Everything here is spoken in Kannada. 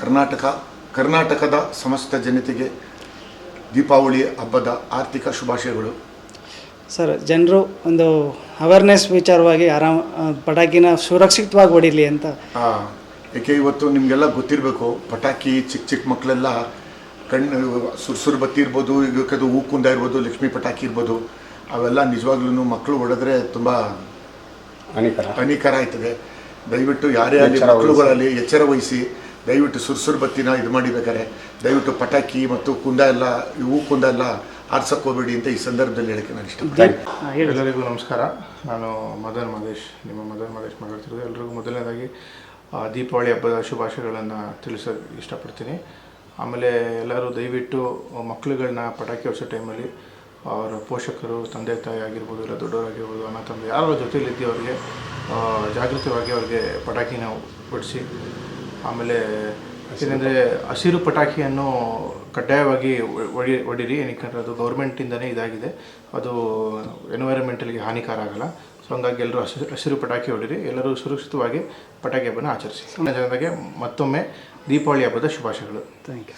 ಕರ್ನಾಟಕ ಕರ್ನಾಟಕದ ಸಮಸ್ತ ಜನತೆಗೆ ದೀಪಾವಳಿ ಹಬ್ಬದ ಆರ್ಥಿಕ ಶುಭಾಶಯಗಳು. ಸರ್ ಜನರು ಒಂದು ಅವೇರ್ನೆಸ್ ವಿಚಾರವಾಗಿ ಆರಾಮ ಪಟಾಕಿನ ಸುರಕ್ಷಿತವಾಗಿ ಹೊಡಿಲಿ ಅಂತ. ಏಕೆ ಇವತ್ತು ನಿಮಗೆಲ್ಲ ಗೊತ್ತಿರಬೇಕು ಪಟಾಕಿ ಚಿಕ್ಕ ಚಿಕ್ಕ ಮಕ್ಕಳೆಲ್ಲ ಕಣ್ಣು ಸುರ್ಸುರು ಬತ್ತಿ ಇರ್ಬೋದು ಈಗ ಅದು ಹೂಕುಂದ ಇರ್ಬೋದು ಲಕ್ಷ್ಮಿ ಪಟಾಕಿ ಇರ್ಬೋದು ಅವೆಲ್ಲ ನಿಜವಾಗ್ಲೂ ಮಕ್ಕಳು ಹೊಡೆದ್ರೆ ತುಂಬ ಹಾನಿಕರ. ಹಾನಿಕರ ಆಯ್ತದೆ ದಯವಿಟ್ಟು ಯಾರೇ ಆಗಲಿ ಮಕ್ಕಳುಗಳಲ್ಲಿ ಎಚ್ಚರ ವಹಿಸಿ. ದಯವಿಟ್ಟು ಸುರ್ಸುರು ಬತ್ತಿನ ಇದು ಮಾಡಿಬೇಕಾರೆ ದಯವಿಟ್ಟು ಪಟಾಕಿ ಮತ್ತು ಕುಂದ ಎಲ್ಲ ಇವು ಕುಂದ ಎಲ್ಲ ಆರ್ಸಕ್ಕೆ ಹೋಗ್ಬೇಡಿ ಅಂತ ಈ ಸಂದರ್ಭದಲ್ಲಿ ಹೇಳಕ್ಕೆ ನಾನು ಇಷ್ಟಪಡ್ತೀನಿ. ಆ, ಎಲ್ಲರಿಗೂ ನಮಸ್ಕಾರ. ನಾನು ಮದನ್ ಮಹೇಶ್ ನಿಮ್ಮ ಮದನ್ ಮಹೇಶ್ ಮಾತಾಡ್ತಿರೋದು ಎಲ್ರಿಗೂ ಮೊದಲನೇದಾಗಿ ಆ, ದೀಪಾವಳಿ ಹಬ್ಬದ ಶುಭಾಶಯಗಳನ್ನು ತಿಳಿಸೋಕೆ ಇಷ್ಟಪಡ್ತೀನಿ. ಆಮೇಲೆ ಎಲ್ಲರೂ ದಯವಿಟ್ಟು ಮಕ್ಕಳುಗಳನ್ನ ಪಟಾಕಿ ಹೊಡಿಸೋ ಟೈಮಲ್ಲಿ ಅವರ ಪೋಷಕರು ತಂದೆ ತಾಯಿ ಆಗಿರ್ಬೋದು ಇಲ್ಲ ದೊಡ್ಡವರಾಗಿರ್ಬೋದು ಅನ್ನ ತಂದೆ ಯಾರ ಜೊತೆಯಲ್ಲಿದ್ದೀವಿ ಅವರಿಗೆ ಆ, ಜಾಗೃತವಾಗಿ ಅವರಿಗೆ ಪಟಾಕಿನ ಬಿಡಿಸಿ ಆಮೇಲೆ ಏನಂದರೆ ಹಸಿರು ಪಟಾಕಿಯನ್ನು ಕಡ್ಡಾಯವಾಗಿ ಒಡಿ, ಒಡಿರಿ ಏನಕ್ಕೆ ಅದು ಗೌರ್ಮೆಂಟಿಂದನೇ ಇದಾಗಿದೆ. ಅದು ಎನ್ವೈರನ್ಮೆಂಟಲ್ಗೆ ಹಾನಿಕಾರ ಆಗಲ್ಲ. ಸೊ ಹಂಗಾಗಿ ಎಲ್ಲರೂ ಹಸಿರು ಹಸಿರು ಪಟಾಕಿ ಹೊಡಿರಿ ಎಲ್ಲರೂ ಸುರಕ್ಷಿತವಾಗಿ ಪಟಾಕಿ ಹಬ್ಬನ ಆಚರಿಸಿ. ಜನರಿಗೆ ಮತ್ತೊಮ್ಮೆ ದೀಪಾವಳಿ ಹಬ್ಬದ ಶುಭಾಶಯಗಳು. Thank you